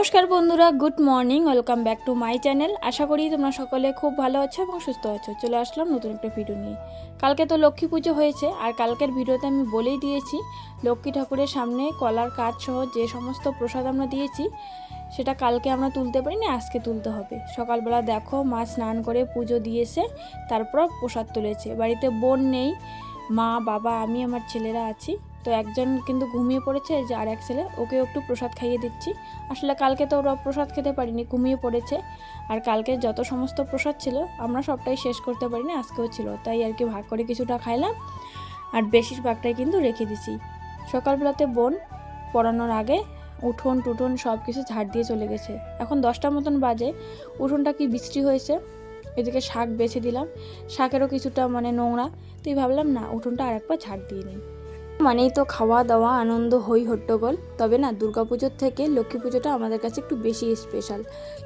নমস্কার বন্ধুরা, good morning, welcome back to my channel. আশা করি তোমরা সকলে খুব ভালো আছো এবং সুস্থ আছো। চলে আসলাম নতুন একটা ভিডিও নিয়ে। কালকে তো লক্ষ্মী পুজো হয়েছে, আর কালকের ভিডিওতে আমি বলেই দিয়েছি, লক্ষ্মী ঠাকুরের সামনে কলার কাজ সহ যে সমস্ত প্রসাদ আমরা দিয়েছি, সেটা কালকে আমরা তুলতে পারিনি, আজকে তুলতে হবে। সকালবেলা দেখো, মা স্নান করে পুজো দিয়েছে, তারপর প্রসাদ তুলেছে। বাড়িতে বোন নেই, মা, বাবা, আমি, আমার ছেলেরা আছি। তো একজন কিন্তু ঘুমিয়ে পড়েছে, যে আর এক ছেলে ওকে একটু প্রসাদ খাইয়ে দিচ্ছি। আসলে কালকে তো ওরা প্রসাদ খেতে পারিনি, ঘুমিয়ে পড়েছে। আর কালকে যত সমস্ত প্রসাদ ছিল, আমরা সবটাই শেষ করতে পারিনি, আজকেও ছিল। তাই আর কি ভাগ করে কিছুটা খাইলাম। আর বেশিরভাগটাই কিন্তু রেখে দিছি। সকালবেলাতে বোন পড়ানোর আগে উঠোন টুঠোন সব কিছু ঝাড় দিয়ে চলে গেছে। এখন দশটার মতন বাজে। উঠোনটা কি বৃষ্টি হয়েছে? এদিকে শাক বেছে দিলাম। শাকেরও কিছুটা মানে নোংরা। তুই ভাবলাম, না, উঠোনটা আর একবার ঝাড় দিয়ে নিই। মানেই তো খাওয়া দাওয়া, আনন্দ, হই হট্টগোল। তবে না দুর্গাপুজোর থেকে লক্ষ্মী পুজোটা আমাদের কাছে একটু বেশি স্পেশাল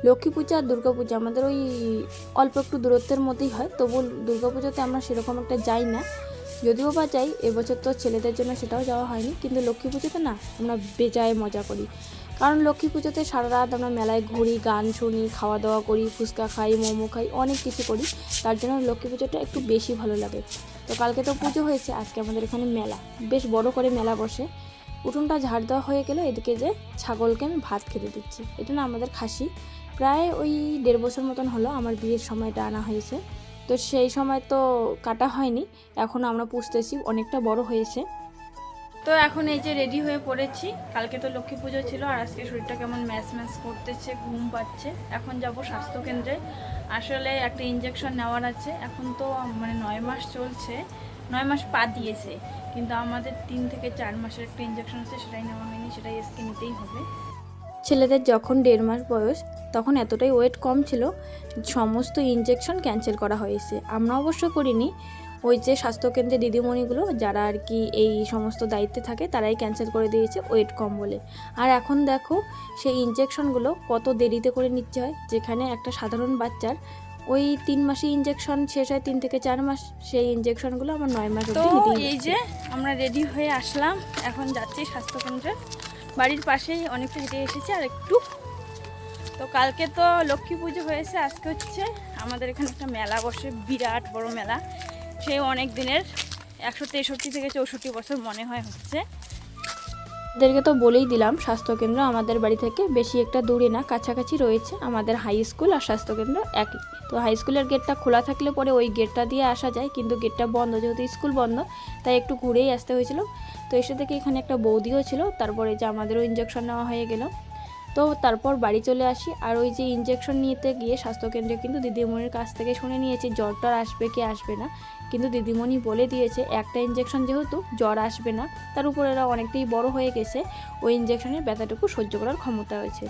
লক্ষ্মী পূজা আর দুর্গাপূজা আমাদের ওই অল্প একটু দূরত্বের মধ্যেই হয়, তবু দুর্গাপুজোতে আমরা সেরকম একটা যাই না। যদিও বা যাই, এবছর তো ছেলেদের জন্য সেটাও যাওয়া হয়নি, কিন্তু লক্ষ্মী পুজোতে না, আমরা বেজায় মজা করি। কারণ লক্ষ্মী পুজোতে সারা রাত আমরা মেলায় ঘুরি, গান শুনি, খাওয়া দাওয়া করি, ফুচকা খাই, মোমো খাই, অনেক কিছু করি। তার জন্য লক্ষ্মী পুজোটা একটু বেশি ভালো লাগে। তো কালকে তো পুজো হয়েছে, আজকে আমাদের এখানে মেলা। বেশ বড় করে মেলা বসে। উঠোনটা ঝাড় দেওয়া হয়ে গেলে, এদিকে যে ছাগলকে আমি ভাত খেতে দিচ্ছি। এটা না আমাদের খাসি। প্রায় ওই দেড় বছর মতন হলো আমার বিয়ের সময়টা আনা হয়েছে। তো সেই সময় তো কাটা হয়নি এখন আমরা পুষতেছি, অনেকটা বড় হয়েছে। তো এখন এই যে রেডি হয়ে পড়েছি। কালকে তো লক্ষ্মী পুজো ছিল আর আজকে শরীরটা কেমন ম্যাচ ম্যাচ করতেছে, ঘুম পাচ্ছে। এখন যাব স্বাস্থ্যকেন্দ্রে। আসলে একটা ইঞ্জেকশন নেওয়ার আছে। এখন তো মানে নয় মাস চলছে। নয় মাস পা দিয়েছে। কিন্তু আমাদের তিন থেকে চার মাসের একটা ইঞ্জেকশন আছে, সেটাই নেওয়া হয়নি, সেটাই এসকে নিতেই হবে। ছেলেদের যখন দেড় মাস বয়স, তখন এতটাই ওয়েট কম ছিল, সমস্ত ইঞ্জেকশন ক্যান্সেল করা হয়েছে। আমরা অবশ্য করিনি ওই যে স্বাস্থ্যকেন্দ্রে দিদিমণিগুলো যারা আর কি এই সমস্ত দায়িত্বে থাকে তারাই ক্যান্সেল করে দিয়েছে ওয়েট কম বলে। আর এখন দেখো সেই ইঞ্জেকশনগুলো কত দেরিতে করে নিচ্ছে হয় যেখানে একটা সাধারণ বাচ্চার ওই তিন মাসে ইঞ্জেকশন শেষ হয় তিন থেকে চার মাস সেই ইঞ্জেকশনগুলো আমার নয় মাস তো এই যে আমরা রেডি হয়ে আসলাম এখন যাচ্ছি স্বাস্থ্যকেন্দ্রে। বাড়ির পাশেই অনেকটা হেঁটে এসেছি আর একটু। তো কালকে তো লক্ষ্মী পুজো হয়েছে আজকে হচ্ছে আমাদের এখানে একটা মেলা বসে বিরাট বড় মেলা। সেই অনেক দিনের একশো তেষট্টি থেকে চৌষট্টি বছর মনে হয় হচ্ছে। এদেরকে তো বলেই দিলাম, স্বাস্থ্যকেন্দ্র আমাদের বাড়ি থেকে বেশি একটা দূরে না, কাছাকাছি রয়েছে। আমাদের হাই স্কুল আর স্বাস্থ্যকেন্দ্র একই। তো হাই স্কুলের গেটটা খোলা থাকলে পরে ওই গেটটা দিয়ে আসা যায়, কিন্তু গেটটা বন্ধ, যেহেতু স্কুল বন্ধ, তাই একটু ঘুরেই আসতে হয়েছিল। তো এসে থেকে এখানে একটা বৌদিও ছিল, তারপরে যে আমাদেরও ইঞ্জেকশন নেওয়া হয়ে গেল। তো তারপর বাড়ি চলে আসি। আর ওই যে ইঞ্জেকশন নিতে গিয়ে স্বাস্থ্যকেন্দ্রে কিন্তু দিদিমণির কাছ থেকে শুনে নিয়েছি জ্বরটা আসবে কি আসবে না। কিন্তু দিদিমণি বলে দিয়েছে, একটা ইঞ্জেকশন যেহেতু জ্বর আসবে না, তার উপর এরা অনেকটাই বড় হয়ে গেছে। ওই ইঞ্জেকশনের ব্যথাটুকু সহ্য করার ক্ষমতা হয়েছে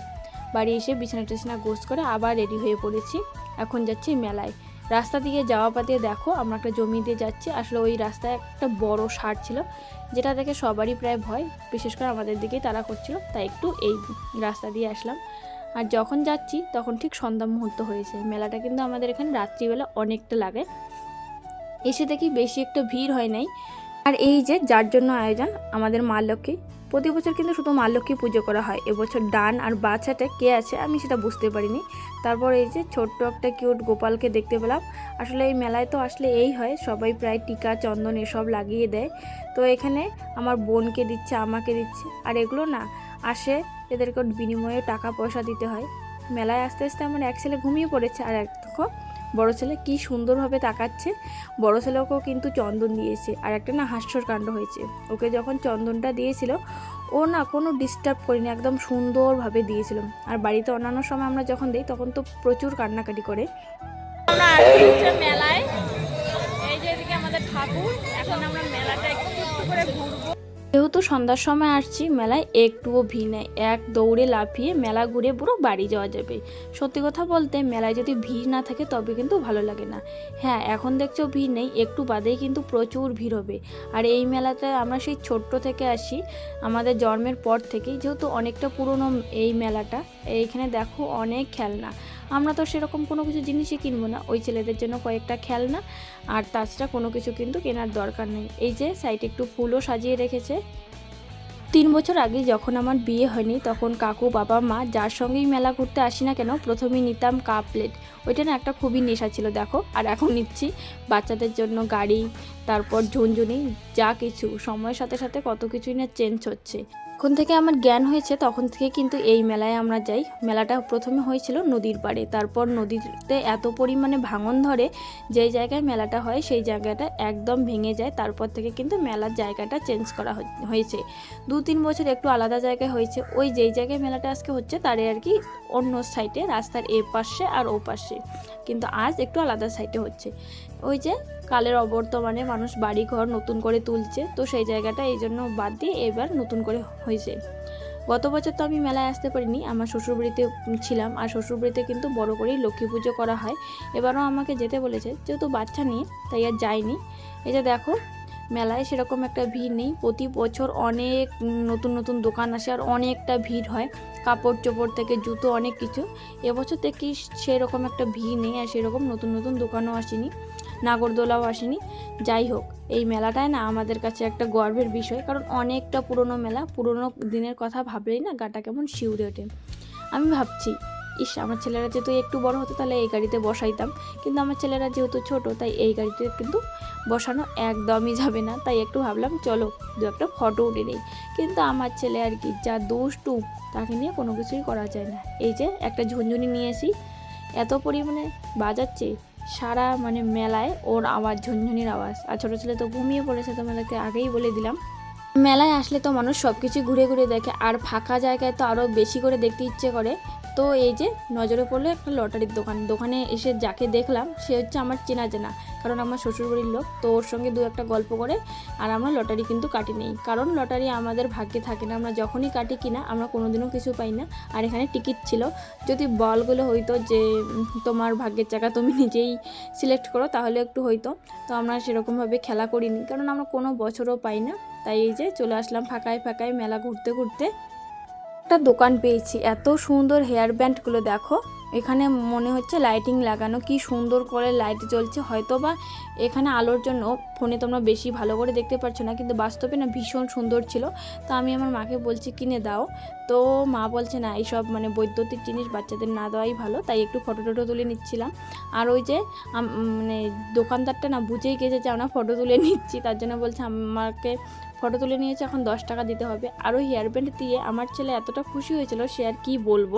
বাড়ি এসে বিছানা টিছানা গোস করে আবার রেডি হয়ে পড়েছি। এখন যাচ্ছি মেলায়। রাস্তা দিয়ে যাওয়া পাতিয়ে দেখো, আমরা একটা জমি দিয়ে যাচ্ছি। আসলে ওই রাস্তায় একটা বড় সার ছিল, যেটা দেখে সবারই প্রায় ভয়, বিশেষ করে আমাদের দিকেই তারা করছিল। তাই একটু এই রাস্তা দিয়ে আসলাম। আর যখন যাচ্ছি, তখন ঠিক সন্ধ্যা মুহূর্ত হয়েছে। মেলাটা কিন্তু আমাদের এখানে রাত্রিবেলা অনেকটা লাগে। এসে দেখি বেশি একটা ভিড় হয় নাই। আর এই যে, যার জন্য আয়োজন, আমাদের মা লক্ষ্মী। প্রতি বছর কিন্তু শুধু মা লক্ষ্মী পুজো করা হয়। এবছর ডান আর বাচ্চাটা কে আছে আমি সেটা বুঝতে পারিনি। তারপর এই যে ছোট্ট একটা কিউট গোপালকে দেখতে পেলাম। আসলে এই মেলায় তো আসলে এই হয়, সবাই প্রায় টিকা, চন্দন এসব লাগিয়ে দেয়। তো এখানে আমার বোনকে দিচ্ছে, আমাকে দিচ্ছে। আর এগুলো না আসে, এদেরকে বিনিময়ে টাকা পয়সা দিতে হয়। মেলায় আস্তে আস্তে আমার এক ছেলে ঘুমিয়ে পড়েছে আর এক বড় ছেলে কি সুন্দরভাবে তাকাচ্ছে? বড় ছেলেকেও কিন্তু চন্দন দিয়েছে। আর একটা না হাস্যর কাণ্ড হয়েছে। ওকে যখন চন্দনটা দিয়েছিল, ও না কোনো ডিস্টার্ব করিনি, একদম সুন্দরভাবে দিয়েছিল। আর বাড়িতে অন্যান্য সময় আমরা যখন দিই, তখন তো প্রচুর কান্নাকাটি করে। মেলায়। এই যে এদিকে আমাদের ঠাকুর, এখন আমরা মেলাটা একটু করে যেহেতু সন্ধ্যার সময় আসছি, মেলায় একটুও ভিড় নেই। এক দৌড়ে লাফিয়ে মেলা ঘুরে পুরো বাড়ি যাওয়া যাবে। সত্যি কথা বলতে, মেলায় যদি ভিড় না থাকে তবে কিন্তু ভালো লাগে না। হ্যাঁ এখন দেখছ ভিড় নেই, একটু বাদেই কিন্তু প্রচুর ভিড় হবে। আর এই মেলাতে আমরা সেই ছোট্ট থেকে আসি, আমাদের জন্মের পর থেকেই। যেহেতু অনেকটা পুরনো এই মেলাটা, এইখানে দেখো অনেক খেলনা। আমরা তো সেরকম কোনো কিছু জিনিসই কিনবো না। ওই ছেলেদের জন্য কয়েকটা খেলনা আর তাছাড়া কোনো কিছু কিন্তু কেনার দরকার নেই। এই যে সাইডে একটু ফুলও সাজিয়ে রেখেছে। তিন বছর আগে যখন আমার বিয়ে হয়নি, তখন কাকু, বাবা, মা যার সঙ্গেই মেলা ঘুরতে আসি না কেন, প্রথমেই নিতাম কাপ প্লেট। ওইটা না একটা খুবই নেশা ছিল, দেখো। আর এখন নিচ্ছি বাচ্চাদের জন্য গাড়ি, তারপর ঝুনঝুনি, যা কিছু। সময়ের সাথে সাথে কত কিছুই না চেঞ্জ হচ্ছে। যখন থেকে আমার জ্ঞান হয়েছে, তখন থেকে কিন্তু এই মেলায় আমরা যাই। মেলাটা প্রথমে হয়েছিল নদীর পাড়ে। তারপর নদীতে এত পরিমাণে ভাঙন ধরে যেই জায়গায় মেলাটা হয়, সেই জায়গাটা একদম ভেঙে যায়। তারপর থেকে কিন্তু মেলার জায়গাটা চেঞ্জ করা হয়ে- হয়েছে। দু তিন বছর একটু আলাদা জায়গায় হয়েছে। ওই যেই জায়গায় মেলাটা আজকে হচ্ছে, তারে আর কি অন্য সাইডে রাস্তার এ পাশে আর ও পাশে কিন্তু আজ একটু আলাদা সাইডে হচ্ছে। ওই যে কালের অবর্তমানে মানুষ বাড়ি ঘর নতুন করে তুলছে, তো সেই জায়গাটা এই জন্য বাদ দিয়ে এবার নতুন করে হয়েছে। গত বছর তো আমি মেলায় আসতে পারিনি, আমার শ্বশুরবাড়িতে ছিলাম, আর শ্বশুরবাড়িতে কিন্তু বড় করেই লক্ষ্মী পুজো করা হয়। এবারও আমাকে যেতে বলেছে, যেহেতু বাচ্চা নিয়ে, তাই আর যাইনি। এই যে দেখো, মেলায় সেরকম একটা ভিড় নেই, প্রতি বছর অনেক নতুন নতুন দোকান আসে, আর অনেকটা ভিড় হয়, কাপড় চোপড় থেকে জুতো, অনেক কিছু। এবছর থেকে সেরকম একটা ভিড় নেই, আর সেরকম নতুন নতুন দোকানও আসেনি। নাগরদোলাও আসেনি। যাই হোক, এই মেলাটায় না আমাদের কাছে একটা গর্বের বিষয়, কারণ অনেকটা পুরনো মেলা, পুরনো দিনের কথা ভাবলেই না গাটা কেমন শিউরে ওঠে। আমি ভাবছি, ইস, আমার ছেলেরা যেহেতু একটু বড় হতো, তাহলে এই গাড়িতে বসাইতাম। কিন্তু আমার ছেলেরা যেহেতু ছোট, তাই এই গাড়িতে কিন্তু বসানো একদমই যাবে না। তাই একটু ভাবলাম, চলো, দু একটা ফটো উঠে নেই। কিন্তু আমার ছেলে আর কি, যা দুষ্টু, তাকে নিয়ে কোনো কিছুই করা যায় না। এই যে, একটা ঝুনঝুনি নিয়ে এসি এত পরিমাণে বাজাচ্ছে সারা মানে মেলায় ওর আওয়াজ, ঝুনঝুনির আওয়াজ। আর ছোটো ছেলে তো ঘুমিয়ে পড়েছে তোমাদেরকে আগেই বলে দিলাম। মেলায় আসলে তো মানুষ সব কিছু ঘুরে ঘুরে দেখে, আর ফাঁকা জায়গায় তো আরও বেশি করে দেখতে ইচ্ছে করে। তো এই যে নজরে পড়ল একটা লটারির দোকান। দোকানে এসে যাকে দেখলাম, সে হচ্ছে আমার চেনা চেনা কারণ আমার শ্বশুরবাড়ির লোক। তো ওর সঙ্গে দু একটা গল্প করে, আর আমরা লটারি কিন্তু কাটি নেই কারণ লটারি আমাদের ভাগ্যে থাকে না। আমরা যখনই কাটি কিনা, আমরা কোনোদিনও কিছু পাই না। আর এখানে টিকিট ছিল। যদি বলগুলো হইতো যে, তোমার ভাগ্যের চাকা তুমি নিজেই সিলেক্ট করো, তাহলে একটু হইতো। তো আমরা সেরকমভাবে খেলা করিনি। কারণ আমরা কোনো বছরও পাই না। তাই এই যে চলে আসলাম ফাঁকায় ফাঁকায় মেলা ঘুরতে ঘুরতে। একটা দোকান পেয়েছি। এত সুন্দর হেয়ার ব্যান্ডগুলো দেখো। এখানে মনে হচ্ছে লাইটিং লাগানো। কি সুন্দর করে লাইট জ্বলছে। হয়তো বা এখানে আলোর জন্য ফোনে তোমরা বেশি ভালো করে দেখতে পাচ্ছ না, কিন্তু বাস্তবে না ভীষণ সুন্দর ছিল। তো আমি আমার মাকে বলছি, কিনে দাও। তো মা বলছে, না, এইসব মানে বৈদ্যুতিক জিনিস বাচ্চাদের না দেওয়াই ভালো। তাই একটু ফটো টটো তুলে নিচ্ছিলাম। আর ওই যে মানে দোকানদারটা না বুঝেই গেছে যে আমরা ফটো তুলে নিচ্ছি। তার জন্য বলছে, আমাকে ফটো তুলে নিয়েছে, এখন দশ টাকা দিতে হবে। আর ওই হেয়ার ব্যান্ড দিয়ে আমার ছেলে এতটা খুশি হয়েছিল, সে আর কি বলব?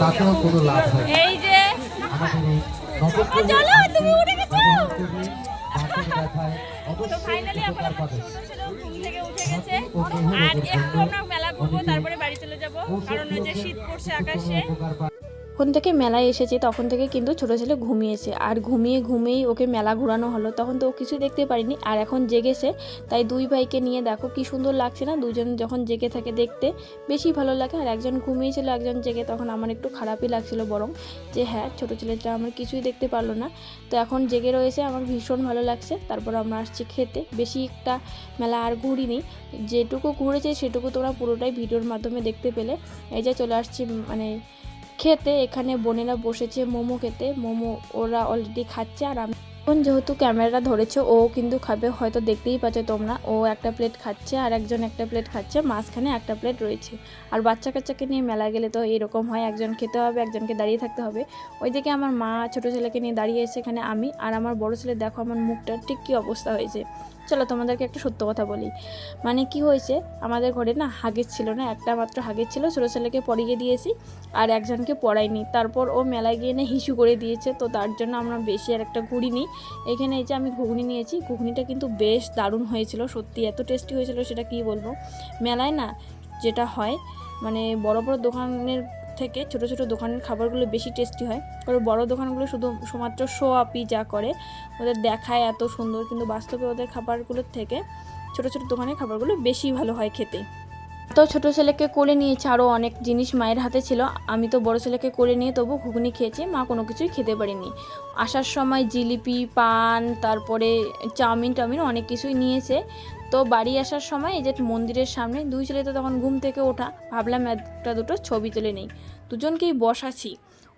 তাতেও কোনো লাভ হয় এই যে। নবপ্রজন্ম চলো, তুমি উঠে গেছো। তো ফাইনালি ছেলে ঘুম থেকে উঠে গেছে। আর একটু আমরা মেলা ঘুরবো তারপরে বাড়ি চলে যাব। কারণ ওই যে শীত পড়ছে আকাশে। যখন থেকে মেলায় এসেছে, তখন থেকে কিন্তু ছোটো ছেলে ঘুমিয়েছে। আর ঘুমিয়ে ঘুমিয়েই ওকে মেলা ঘোরানো হলো। তখন তো ও কিছু দেখতে পারিনি। আর এখন জেগেছে। তাই দুই ভাইকে নিয়ে দেখো কি সুন্দর লাগছে না? দুজন যখন জেগে থাকে দেখতে বেশি ভালো লাগে। আর একজন ঘুমিয়েছিল, একজন জেগে। তখন আমার একটু খারাপই লাগছিল বরং যে হ্যাঁ ছোটো ছেলেটা আমার কিছুই দেখতে পারল না। তো এখন জেগে রয়েছে। আমার ভীষণ ভালো লাগছে। তারপর আমরা আসছি খেতে। বেশি একটা মেলা আর ঘুরিনি। যেটুকু ঘুরেছে, সেটুকু তোমরা পুরোটাই ভিডিওর মাধ্যমে দেখতে পেলে। এই যে চলে আসছি মানে খেতে, এখানে বোনেরা বসেছে, মোমো খেতে। মোমো ওরা অলরেডি খাচ্ছে আর আমি এখন যেহেতু ক্যামেরাটা ধরেছে, ও কিন্তু খাবে, হয়তো দেখতেই পাচ্ছ তোমরা। ও একটা প্লেট খাচ্ছে আর একজন একটা প্লেট খাচ্ছে, মাঝখানে একটা প্লেট রয়েছে। আর বাচ্চা কাচ্চাকে নিয়ে মেলা গেলে তো এরকম হয়, একজন খেতে হবে, একজনকে দাঁড়িয়ে থাকতে হবে। ওইদিকে আমার মা ছোটো ছেলেকে নিয়ে দাঁড়িয়ে এসে এখানে আমি। আর আমার বড় ছেলে, দেখো আমার মুখটার ঠিক কী অবস্থা হয়েছে। চলো তোমাদেরকে একটা সত্য কথা বলি। মানে কি হয়েছে, আমাদের ঘরে না হাগেজ ছিল না, একটা মাত্র হাগেজ ছিল, ছোটো ছেলেকে পরিয়ে দিয়েছি আর একজনকে পড়াইনি তারপর ও মেলায় গিয়ে না হিসু করে দিয়েছে, তো তার জন্য আমরা বেশি আর একটা ঘুরিনি এখানে এই যে আমি ঘুগনি নিয়েছি, ঘুগনিটা কিন্তু বেশ দারুণ হয়েছিল, সত্যি এত টেস্টি হয়েছিল সেটা কি বলব? মেলায় না যেটা হয় মানে বড় বড় দোকানের থেকে ছোট ছোট দোকানের খাবারগুলো বেশি টেস্টি হয়। কারণ বড় দোকানগুলো শুধু শুধুমাত্র শো আপই যা করে, ওদের দেখায় এত সুন্দর। কিন্তু বাস্তবে ওদের খাবারগুলোর থেকে ছোট ছোট দোকানের খাবারগুলো বেশি ভালো হয় খেতে। তো ছোট ছেলেকে কোলে নিয়েছে আরও অনেক জিনিস মায়ের হাতে ছিল। আমি তো বড় ছেলেকে কোলে নিয়ে তবু ঘুগনি খেয়েছি, মা কোনো কিছুই খেতে পারিনি। আসার সময় জিলিপি, পান, তারপরে চাউমিন টাউমিন অনেক কিছুই নিয়েছে। তো বাড়ি আসার সময় এই যে মন্দিরের সামনে দুই ছেলে তো তখন ঘুম থেকে ওঠা। ভাবলাম একটা দুটো ছবি তুলে নেই। দুজনকেই বসাছি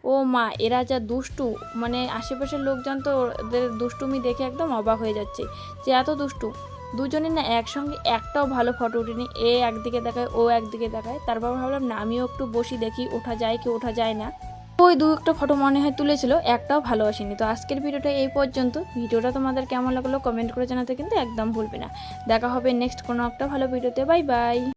ও মা, এরা যা দুষ্টু। মানে আশেপাশের লোকজন তো ওদের দুষ্টুমি দেখে একদম অবাক হয়ে যাচ্ছে যে এত দুষ্টু। দুজনে না একসঙ্গে একটাও ভালো ফটো উঠিনি এ একদিকে দেখায়, ও একদিকে দেখায়। তারপর ভাবলাম না, আমিও একটু বসি দেখি, ওঠা যায় কি, ওঠা যায় না। ওই দু একটা ফটো মনে হয় তুলেছিল, একটাও ভালো আসেনি। তো আজকের ভিডিওটা এই পর্যন্ত। ভিডিওটা তোমাদের কেমন লাগল কমেন্ট করে জানাতে কিন্তু একদম ভুলবে না। দেখা হবে নেক্সট কোনো একটা ভালো ভিডিওতে। Bye bye